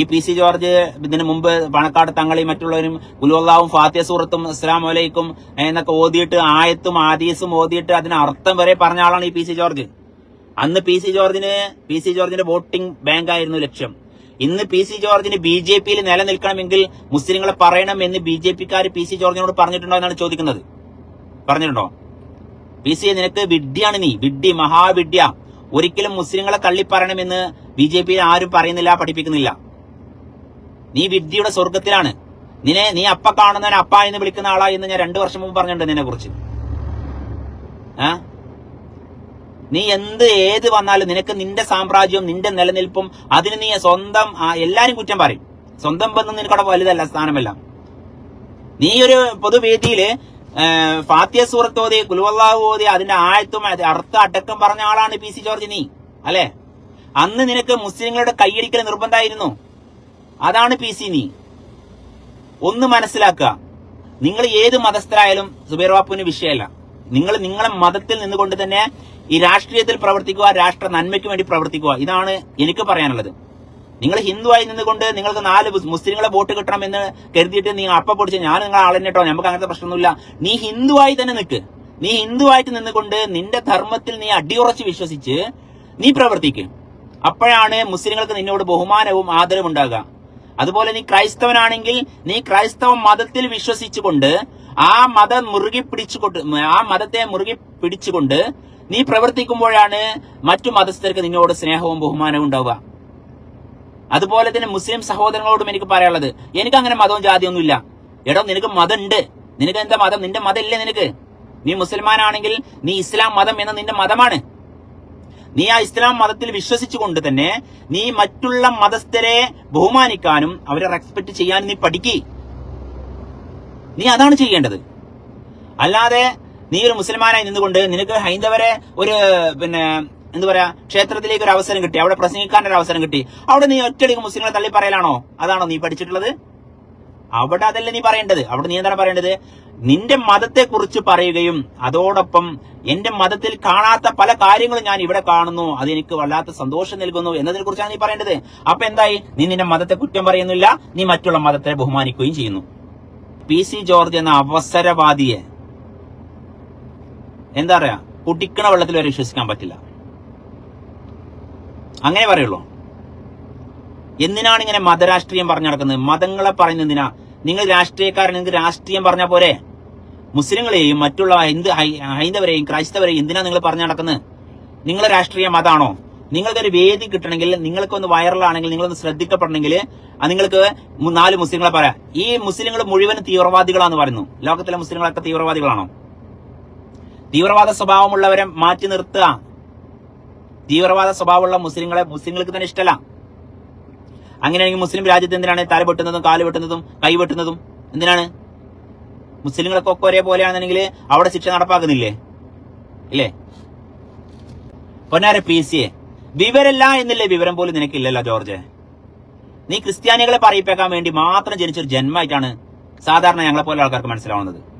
ഈ P C George ഇതിന് മുമ്പ് പണക്കാട് തങ്ങളി മറ്റുള്ളവരും കുലുവല്ലാവും ഫാത്തിയ സൂറത്തും ഇസ്ലാം വലൈക്കും എന്നൊക്കെ ഓതിയിട്ട് ആയത്തും ആദീസും ഓതിയിട്ട് അതിന് അർത്ഥം വരെ പറഞ്ഞ ആളാണ് ഈ പി സി ജോർജ്. അന്ന് പി സി ജോർജിന് പി സി ജോർജിന്റെ വോട്ടിംഗ് ബാങ്ക് ആയിരുന്നു ലക്ഷ്യം. ഇന്ന് പി സി ജോർജിന് ബി ജെ പിയിൽ നിലനിൽക്കണമെങ്കിൽ മുസ്ലിങ്ങളെ പറയണം എന്ന് ബി ജെ പിക്കാർ പി സി ജോർജിനോട് പറഞ്ഞിട്ടുണ്ടോ എന്നാണ് ചോദിക്കുന്നത്. പറഞ്ഞിട്ടുണ്ടോ? പി സി നിനക്ക് വിഡ്ഢിയാണ് നീ. വിഡ്ഢി മഹാവിഡ്യ ഒരിക്കലും മുസ്ലിങ്ങളെ തള്ളിപ്പറയണമെന്ന് ബി ജെ പിയിൽ ആരും പറയുന്നില്ല പഠിപ്പിക്കുന്നില്ല. നീ വിദ്യയുടെ സ്വർഗത്തിലാണ് നിന്നെ നീ അപ്പ കാണുന്നവൻ അപ്പ എന്ന് വിളിക്കുന്ന ആളാ എന്ന് ഞാൻ രണ്ടു വർഷം മുമ്പ് പറഞ്ഞിട്ടുണ്ട് നിന്നെ കുറിച്ച് ആ? നീ എന്ത് ഏത് വന്നാലും നിനക്ക് നിന്റെ സാമ്രാജ്യവും നിന്റെ നിലനിൽപ്പും അതിന് നീ സ്വന്തം എല്ലാരും കുറ്റം പറയും. സ്വന്തം ബന്ധം നിനക്കവിടെ വലുതല്ല സ്ഥാനമല്ല. നീ ഒരു പൊതുവേദിയിൽ ഫാത്തിയ സൂറത്ത് ഓതി കുലുവല്ലാഹു ഓതി അതിന്റെ ആഴത്തും അർത്ഥം അടക്കം പറഞ്ഞ ആളാണ് പി സി ജോർജ് നീ അല്ലെ? അന്ന് നിനക്ക് മുസ്ലിങ്ങളുടെ കൈയടിക്കൽ നിർബന്ധമായിരുന്നു. അതാണ് പി സി നീ. ഒന്ന് മനസ്സിലാക്കുക. നിങ്ങൾ ഏത് മതസ്ഥരായാലും സുബൈർ ബാപ്പുവിന് വിഷയമല്ല. നിങ്ങൾ നിങ്ങളെ മതത്തിൽ നിന്നുകൊണ്ട് തന്നെ ഈ രാഷ്ട്രീയത്തിൽ പ്രവർത്തിക്കുക രാഷ്ട്ര നന്മയ്ക്ക് വേണ്ടി പ്രവർത്തിക്കുക. ഇതാണ് എനിക്ക് പറയാനുള്ളത്. നിങ്ങൾ ഹിന്ദുവായി നിന്നുകൊണ്ട് നിങ്ങൾക്ക് നാല് മുസ്ലിങ്ങളെ വോട്ട് കിട്ടണം എന്ന് കരുതിയിട്ട് നീ അപ്പ പൊടിച്ച് ഞാൻ നിങ്ങൾ ആളെന്നെട്ടോ നമുക്ക് അങ്ങനത്തെ പ്രശ്നമൊന്നുമില്ല. നീ ഹിന്ദുവായി തന്നെ നിൽക്ക് നീ ഹിന്ദുവായിട്ട് നിന്നുകൊണ്ട് നിന്റെ ധർമ്മത്തിൽ നീ അടിയുറച്ച് വിശ്വസിച്ച് നീ പ്രവർത്തിക്കും. അപ്പോഴാണ് മുസ്ലിങ്ങൾക്ക് നിന്നോട് ബഹുമാനവും ആദരവും ഉണ്ടാകുക അതുപോലെ നീ ക്രൈസ്തവനാണെങ്കിൽ നീ ക്രൈസ്തവ മതത്തിൽ വിശ്വസിച്ചുകൊണ്ട് ആ മതം മുറുകി പിടിച്ചുകൊണ്ട് ആ മതത്തെ മുറുകി പിടിച്ചുകൊണ്ട് നീ പ്രവർത്തിക്കുമ്പോഴാണ് മറ്റു മതസ്ഥർക്ക് നിന്നോട് സ്നേഹവും ബഹുമാനവും ഉണ്ടാവുക. അതുപോലെ തന്നെ മുസ്ലിം സഹോദരങ്ങളോടും എനിക്ക് പറയാനുള്ളത് എനിക്ക് അങ്ങനെ മതവും ജാതിയൊന്നുമില്ല. എടോ നിനക്ക് മതം ഉണ്ട് നിനക്ക് എന്താ മതം? നിന്റെ മതം ഇല്ലേ നിനക്ക്? നീ മുസൽമാനാണെങ്കിൽ നീ ഇസ്ലാം മതം എന്ന നിന്റെ മതമാണ്. നീ ആ ഇസ്ലാം മതത്തിൽ വിശ്വസിച്ചുകൊണ്ട് തന്നെ നീ മറ്റുള്ള മതസ്ഥരെ ബഹുമാനിക്കാനും അവരെ റെസ്പെക്ട് ചെയ്യാനും നീ പഠിക്കി. നീ അതാണ് ചെയ്യേണ്ടത്. അല്ലാതെ നീ ഒരു മുസൽമാനായി നിന്നുകൊണ്ട് നിനക്ക് ഹൈന്ദവരെ ഒരു പിന്നെ എന്താ പറയാ ക്ഷേത്രത്തിലേക്ക് ഒരു അവസരം കിട്ടി അവിടെ പ്രസംഗിക്കാൻ ഒരു അവസരം കിട്ടി. അവിടെ നീ ഒറ്റയടിക്ക് മുസ്ലിങ്ങളെ തള്ളി പറയലാണോ അതാണോ നീ പഠിച്ചിട്ടുള്ളത്? അവിടെ അതല്ല നീ പറയേണ്ടത്. അവിടെ നീ എന്താണ് പറയേണ്ടത്? നിന്റെ മതത്തെ കുറിച്ച് പറയുകയും അതോടൊപ്പം എന്റെ മതത്തിൽ കാണാത്ത പല കാര്യങ്ങളും ഞാൻ ഇവിടെ കാണുന്നു. അത് എനിക്ക് വല്ലാത്ത സന്തോഷം നൽകുന്നു എന്നതിനെ കുറിച്ചാണ് നീ പറയേണ്ടത്. അപ്പൊ എന്തായി? നീ നിന്റെ മതത്തെ കുറ്റം പറയുന്നില്ല. നീ മറ്റുള്ള മതത്തെ ബഹുമാനിക്കുകയും ചെയ്യുന്നു. പി സി ജോർജ് എന്ന അവസരവാദിയെ എന്താ പറയാ? കുടിക്കണ വെള്ളത്തിൽ വരെ വിശ്വസിക്കാൻ പറ്റില്ല. അങ്ങനെ പറയുള്ളൂ. എന്തിനാണ് ഇങ്ങനെ മതരാഷ്ട്രീയം പറഞ്ഞു നടക്കുന്നത്? മതങ്ങളെ പറയുന്നതിനാ നിങ്ങൾ രാഷ്ട്രീയക്കാരൻ നിങ്ങൾക്ക് രാഷ്ട്രീയം പറഞ്ഞാൽ പോരെ? മുസ്ലിങ്ങളെയും മറ്റുള്ള ഹിന്ദു ഹൈന്ദവരെയും ക്രൈസ്തവരെയും എന്തിനാ നിങ്ങൾ പറഞ്ഞു നടക്കുന്നത്? നിങ്ങളെ രാഷ്ട്രീയം അതാണോ? നിങ്ങൾക്കൊരു വേദി കിട്ടണമെങ്കിൽ നിങ്ങൾക്കൊന്ന് വൈറലാണെങ്കിൽ നിങ്ങളൊന്ന് ശ്രദ്ധിക്കപ്പെടണമെങ്കിൽ നിങ്ങൾക്ക് നാല് മുസ്ലിങ്ങളെ പറയാം. ഈ മുസ്ലിങ്ങൾ മുഴുവൻ തീവ്രവാദികളാന്ന് പറയുന്നു. ലോകത്തിലെ മുസ്ലിങ്ങളൊക്കെ തീവ്രവാദികളാണോ? തീവ്രവാദ സ്വഭാവമുള്ളവരെ മാറ്റി നിർത്തുക. തീവ്രവാദ സ്വഭാവമുള്ള മുസ്ലിങ്ങളെ മുസ്ലിങ്ങൾക്ക് തന്നെ ഇഷ്ടമല്ല അങ്ങനെയാണെങ്കിൽ മുസ്ലിം രാജ്യത്ത് എന്തിനാണ് തല വെട്ടുന്നതും കാൽ വെട്ടുന്നതും കൈ വെട്ടുന്നതും എന്തിനാണ്? മുസ്ലിങ്ങളൊക്കെ ഒക്കെ ഒരേപോലെയാണെന്നുണ്ടെങ്കിൽ അവിടെ ശിക്ഷ നടപ്പാക്കുന്നില്ലേ? ഇല്ലേ? പൊന്നാര പി സി എ. വിവരല്ല എന്നില്ലേ? വിവരം പോലും നിനക്കില്ലല്ലോ ജോർജ്. നീ ക്രിസ്ത്യാനികളെ പറയിപ്പേക്കാൻ വേണ്ടി മാത്രം ജനിച്ചൊരു ജന്മമായിട്ടാണ് സാധാരണ ഞങ്ങളെ പോലെ ആൾക്കാർക്ക് മനസ്സിലാവുന്നത്.